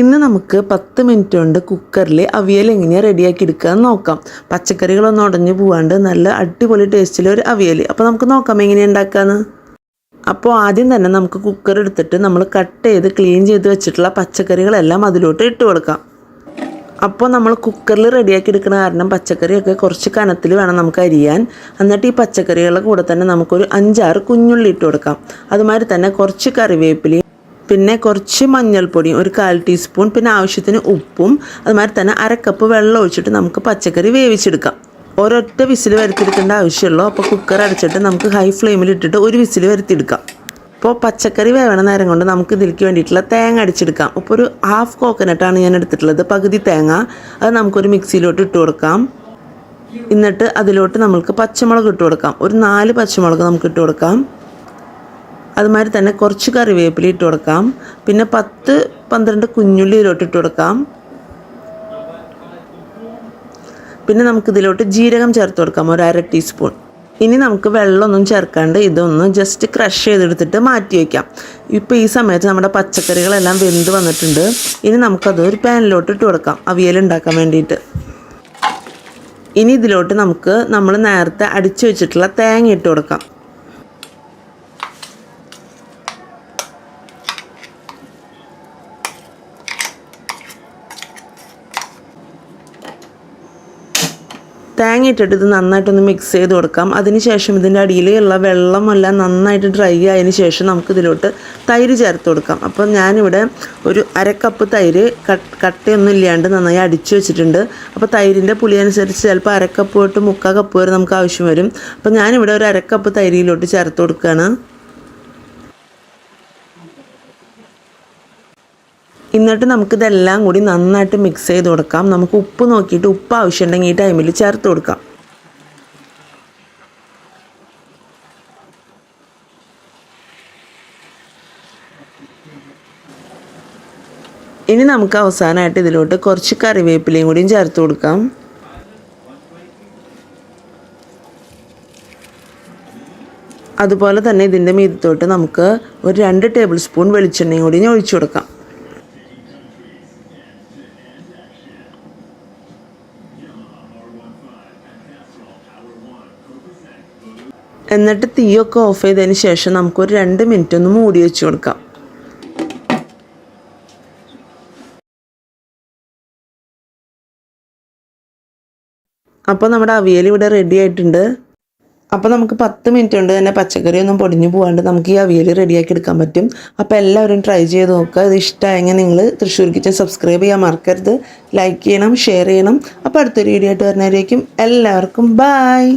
ഇന്ന് നമുക്ക് പത്ത് മിനിറ്റ് കൊണ്ട് കുക്കറിൽ അവിയൽ എങ്ങനെയാണ് റെഡിയാക്കി എടുക്കുക എന്ന് നോക്കാം. പച്ചക്കറികളൊന്നും ഉടഞ്ഞു പോവാണ്ട് നല്ല അടിപൊളി ടേസ്റ്റിൽ ഒരു അവിയൽ അപ്പോൾ നമുക്ക് നോക്കാം എങ്ങനെയാണ് ഉണ്ടാക്കാന്ന്. അപ്പോൾ ആദ്യം തന്നെ നമുക്ക് കുക്കർ എടുത്തിട്ട് നമ്മൾ കട്ട് ചെയ്ത് ക്ലീൻ ചെയ്ത് വെച്ചിട്ടുള്ള പച്ചക്കറികളെല്ലാം അതിലോട്ട് ഇട്ട് കൊടുക്കാം. അപ്പോൾ നമ്മൾ കുക്കറിൽ റെഡിയാക്കി എടുക്കുന്ന കാരണം പച്ചക്കറിയൊക്കെ കുറച്ച് കനത്തിൽ വേണം നമുക്ക് അരിയാൻ. എന്നിട്ട് ഈ പച്ചക്കറികളുടെ കൂടെ തന്നെ നമുക്കൊരു അഞ്ചാറ് കുഞ്ഞുള്ളി ഇട്ട് കൊടുക്കാം. അതുമാതിരി തന്നെ കുറച്ച് കറിവേപ്പിലയും പിന്നെ കുറച്ച് മഞ്ഞൾപ്പൊടിയും ഒരു കാൽ ടീസ്പൂൺ പിന്നെ ആവശ്യത്തിന് ഉപ്പും അതുമാതിരി തന്നെ അരക്കപ്പ് വെള്ളം ഒഴിച്ചിട്ട് നമുക്ക് പച്ചക്കറി വേവിച്ചെടുക്കാം. ഒരൊറ്റ വിസിൽ വരുത്തിയെടുക്കേണ്ട ആവശ്യമുള്ളൂ. അപ്പോൾ കുക്കർ അടച്ചിട്ട് നമുക്ക് ഹൈ ഫ്ലെയിമിൽ ഇട്ടിട്ട് ഒരു വിസിൽ വരുത്തിയെടുക്കാം. അപ്പോൾ പച്ചക്കറി വേവണ നേരം കൊണ്ട് നമുക്ക് ഇതിലേക്ക് വേണ്ടിയിട്ടുള്ള തേങ്ങ അടിച്ചെടുക്കാം. അപ്പോൾ ഒരു ഹാഫ് കോക്കനട്ടാണ് ഞാൻ എടുത്തിട്ടുള്ളത്. പകുതി തേങ്ങ. അത് നമുക്കൊരു മിക്സിയിലോട്ട് ഇട്ട് കൊടുക്കാം. എന്നിട്ട് അതിലോട്ട് നമുക്ക് പച്ചമുളക് ഇട്ട് കൊടുക്കാം. ഒരു നാല് പച്ചമുളക് നമുക്ക് ഇട്ട് കൊടുക്കാം. അതുമാതിരി തന്നെ കുറച്ച് കറിവേപ്പില ഇട്ട് കൊടുക്കാം. പിന്നെ പത്ത് പന്ത്രണ്ട് കുഞ്ഞുള്ളി ഇതിലോട്ട് ഇട്ട് കൊടുക്കാം. പിന്നെ നമുക്ക് ഇതിലോട്ട് ജീരകം ചേർത്ത് കൊടുക്കാം ഒരു അര ടീസ്പൂൺ. ഇനി നമുക്ക് വെള്ളമൊന്നും ചേർക്കാണ്ട് ഇതൊന്ന് ജസ്റ്റ് ക്രഷ് ചെയ്തെടുത്തിട്ട് മാറ്റി വയ്ക്കാം ഇപ്പോൾ ഈ സമയത്ത് നമ്മുടെ പച്ചക്കറികളെല്ലാം വെന്ത് വന്നിട്ടുണ്ട്. ഇനി നമുക്കത് ഒരു പാനിലോട്ട് ഇട്ട് കൊടുക്കാം അവിയൽ ഉണ്ടാക്കാൻ വേണ്ടിയിട്ട്. ഇനി ഇതിലോട്ട് നമുക്ക് നമ്മൾ നേരത്തെ അടിച്ചു വെച്ചിട്ടുള്ള തേങ്ങ ഇട്ട് കൊടുക്കാം. തേങ്ങ ഇട്ടിട്ട് ഇത് നന്നായിട്ടൊന്ന് മിക്സ് ചെയ്ത് കൊടുക്കാം. അതിനുശേഷം ഇതിന്റെ അടിയിലുള്ള വെള്ളമെല്ലാം നന്നായിട്ട് ഡ്രൈ ആയതിനു ശേഷം നമുക്ക് ഇതിലോട്ട് തൈര് ചേർത്ത് കൊടുക്കാം. അപ്പം ഞാനിവിടെ ഒരു അരക്കപ്പ് തൈര് കട്ട് കട്ടയൊന്നും ഇല്ലാണ്ട് നന്നായി അടിച്ചു വെച്ചിട്ടുണ്ട്. അപ്പോൾ തൈരിന്റെ പുളി അനുസരിച്ച് ചിലപ്പോൾ അരക്കപ്പ് തൊട്ട് മുക്കാൽ കപ്പ് വരെ നമുക്ക് ആവശ്യം വരും. അപ്പോൾ ഞാനിവിടെ ഒരു അരക്കപ്പ് തൈരിയിലോട്ട് ചേർത്ത് കൊടുക്കുകയാണ് എന്നിട്ട് നമുക്കിതെല്ലാം കൂടി നന്നായിട്ട് മിക്സ് ചെയ്ത് കൊടുക്കാം. നമുക്ക് ഉപ്പ് നോക്കിയിട്ട് ഉപ്പ് ആവശ്യമുണ്ടെങ്കിൽ ഈ ടൈമിൽ ചേർത്ത് കൊടുക്കാം. ഇനി നമുക്ക് അവസാനമായിട്ട് ഇതിലോട്ട് കുറച്ച് കറിവേപ്പിലയും കൂടിയും ചേർത്ത് കൊടുക്കാം. അതുപോലെ തന്നെ ഇതിന്റെ മീതത്തോട്ട് നമുക്ക് ഒരു രണ്ട് ടേബിൾ സ്പൂൺ വെളിച്ചെണ്ണയും കൂടി ഒഴിച്ചു കൊടുക്കാം. എന്നിട്ട് തീയൊക്കെ ഓഫ് ചെയ്തതിന് ശേഷം നമുക്കൊരു രണ്ട് മിനിറ്റ് ഒന്ന് മൂടി വെച്ച് കൊടുക്കാം. അപ്പോൾ നമ്മുടെ അവിയൽ ഇവിടെ റെഡി ആയിട്ടുണ്ട്. അപ്പോൾ നമുക്ക് പത്ത് മിനിറ്റ് കൊണ്ട് തന്നെ പച്ചക്കറി ഒന്നും പൊടിഞ്ഞു പോകാണ്ട് നമുക്ക് ഈ അവിയൽ റെഡിയാക്കി എടുക്കാൻ പറ്റും. അപ്പോൾ എല്ലാവരും ട്രൈ ചെയ്ത് നോക്കുക ഇത് ഇഷ്ടമായെങ്കിൽ നിങ്ങൾ തൃശ്ശൂർ കിച്ചൻ സബ്സ്ക്രൈബ് ചെയ്യാൻ മറക്കരുത്. ലൈക്ക് ചെയ്യണം ഷെയർ ചെയ്യണം. അപ്പോൾ അടുത്തൊരു വീഡിയോ ആയിട്ട് വരുന്നവരേക്കും എല്ലാവർക്കും ബായ്